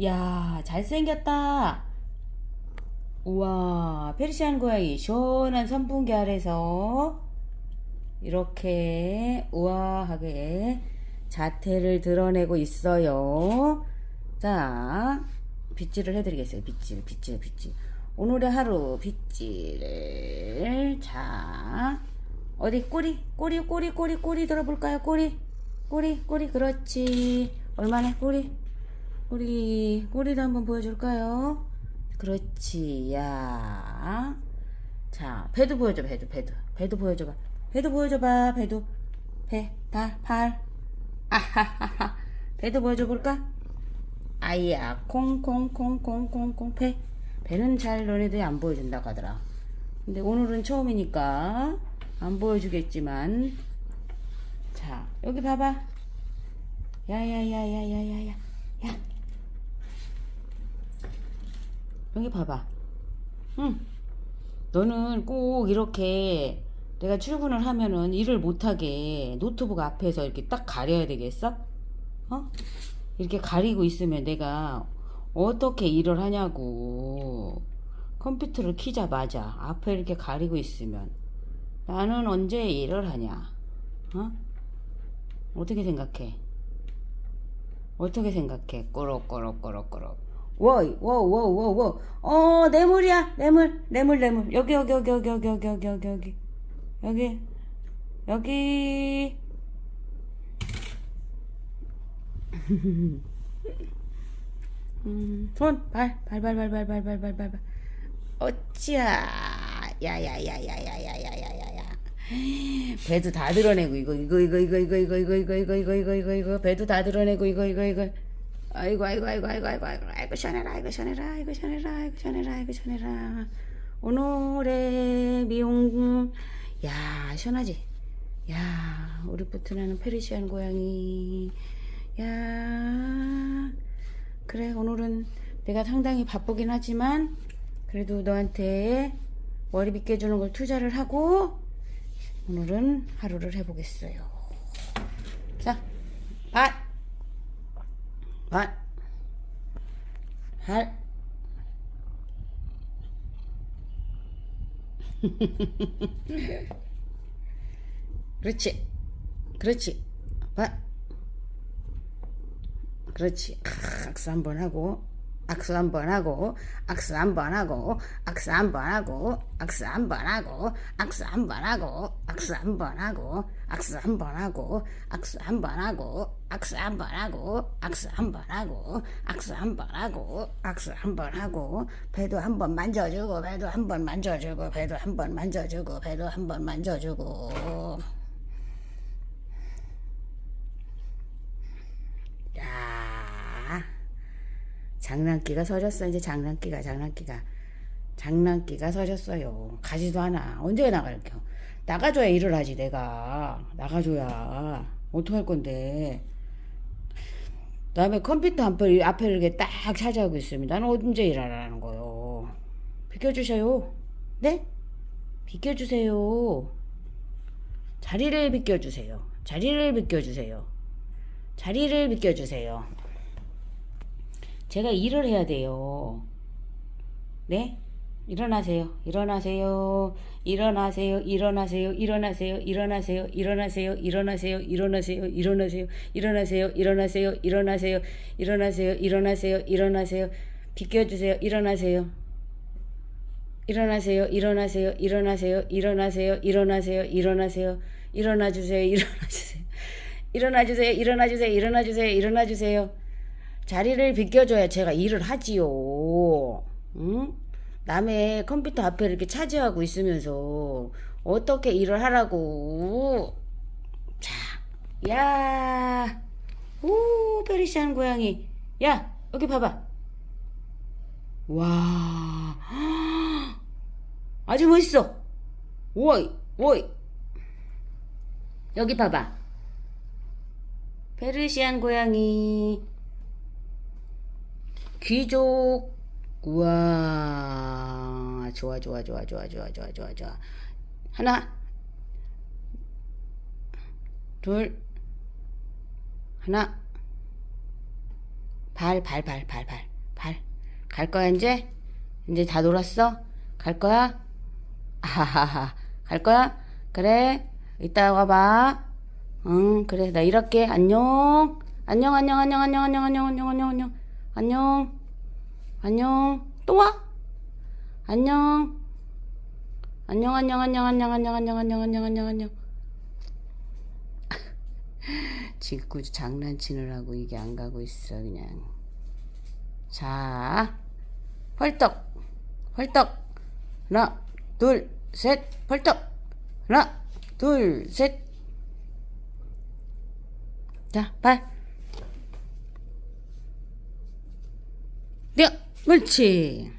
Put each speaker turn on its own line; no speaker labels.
야, 잘생겼다. 우와, 페르시안 고양이 시원한 선풍기 아래서 이렇게 우아하게 자태를 드러내고 있어요. 자, 빗질을 해드리겠어요. 빗질, 빗질, 빗질. 오늘의 하루 빗질을 자 어디 꼬리 꼬리 꼬리 꼬리 꼬리 들어볼까요? 꼬리 꼬리 꼬리 그렇지. 얼마나 꼬리 꼬리 꼬리도 한번 보여줄까요? 그렇지. 야. 자, 배도 보여줘. 배도 배도 배도 보여줘봐. 배도 보여줘봐. 배도 배, 다, 팔. 아하하하. 배도 보여줘 볼까? 아이야, 콩콩콩콩콩콩 배. 배는 잘 너네들이 안 보여준다고 하더라. 근데 오늘은 처음이니까 안 보여주겠지만. 자, 여기 봐봐. 야야야야야야야. 야. 여기 봐봐. 응. 너는 꼭 이렇게 내가 출근을 하면은 일을 못하게 노트북 앞에서 이렇게 딱 가려야 되겠어? 어? 이렇게 가리고 있으면 내가 어떻게 일을 하냐고. 컴퓨터를 키자마자 앞에 이렇게 가리고 있으면 나는 언제 일을 하냐? 어? 어떻게 생각해? 어떻게 생각해? 꼬록꼬록꼬록꼬록. 워이, 워, 워, 워, 워. 어, 뇌물이야. 뇌물, 뇌물, 뇌물. 여기, 여기, 여기, 여기, 여기, 여기, 여기, 여기, 여기. 여기, 여기. 음, 손, 발, 발, 발, 발, 발, 발, 발, 발, 발, 발. 어찌야. 야 야 야 야 야 야 야 야 야 야. 배도 다 드러내고 이거 이거 이거 이거 이거 이거 이거 이거 이거 이거 이거 배도 다 드러내고 이거 이거 이거 아이고 아이고 아이고 아이고 아이고 아이고 아이고 시원해라 아이고 시원해라 아이고 시원해라 아이고 시원해라 아이고 시원해라. 오늘의 미용 야 시원하지? 야 우리 부트나는 페르시안 고양이. 야 그래 오늘은 내가 상당히 바쁘긴 하지만 그래도 너한테 머리 빗겨주는 걸 투자를 하고 오늘은 하루를 해보겠어요. 자, 발, 발, 발. 그렇지, 그렇지, 발. 그렇지. 악수 한 번 하고, 악수 한 번 하고, 악수 한 번 하고, 악수 한 번 하고, 악수 한 번 하고, 악수 한 번 하고, 악수 한 번 하고, 악수 한 번 하고, 악수 한 번 하고, 악수 한 번 하고, 악수 한 번 하고, 악수 한 번 하고, 악수 한 번 하고, 배도 한 번 만져주고, 배도 한 번 만져주고, 배도 한 번 만져주고, 배도 한 번 만져주고. 야, 장난기가 서졌어 이제 장난기가 장난기가 장난기가 서졌어요. 가지도 않아. 언제 나갈게요? 나가줘야 일을 하지 내가 나가줘야 어떡할 건데. 다음에 컴퓨터 앞에 앞에 이렇게 딱 차지하고 있으면 나는 언제 일하라는 거요? 비켜주세요. 네? 비켜주세요. 자리를 비켜주세요. 자리를 비켜주세요. 자리를 비켜주세요. 제가 일을 해야 돼요. 네? 일어나세요. 일어나세요. 일어나세요. 일어나세요. 일어나세요. 일어나세요. 일어나세요. 일어나세요. 일어나세요. 일어나세요. 일어나세요. 일어나세요. 일어나세요. 일어나세요. 일어나세요. 일어나세요. 비켜주세요. 일어나세요. 일어나세요. 일어나세요. 일어나세요. 일어나세요. 일어나세요. 일어나세요. 일어나 주세요. 일어나 주세요. 일어나 주세요. 일어나 주세요. 일어나 주세요. 일어나 주세요. 자리를 비켜줘야 제가 일을 하지요. 응? 남의 컴퓨터 앞에 이렇게 차지하고 있으면서 어떻게 일을 하라고. 자, 야, 오, 페르시안 고양이. 야, 여기 봐봐. 와, 아주 멋있어. 오이, 오이. 여기 봐봐. 페르시안 고양이. 귀족. 우와. 좋아, 좋아, 좋아, 좋아, 좋아, 좋아, 좋아, 좋아. 하나. 둘. 하나. 발, 발, 발, 발, 발, 발. 갈 거야, 이제? 이제 다 놀았어? 갈 거야? 아하하하. 갈 거야? 그래. 이따 와봐. 응, 그래. 나 일할게. 안녕. 안녕, 안녕, 안녕, 안녕, 안녕, 안녕, 안녕, 안녕, 안녕. 안녕. 안녕. 또 와? 안녕. 안녕, 안녕, 안녕, 안녕, 안녕, 안녕, 안녕, 안녕, 안녕, 안녕. 지구 장난치느라고 이게 안 가고 있어, 그냥. 자, 펄떡, 펄떡. 하나, 둘, 셋, 펄떡. 하나, 둘, 셋. 자, 발. 네, 옳지.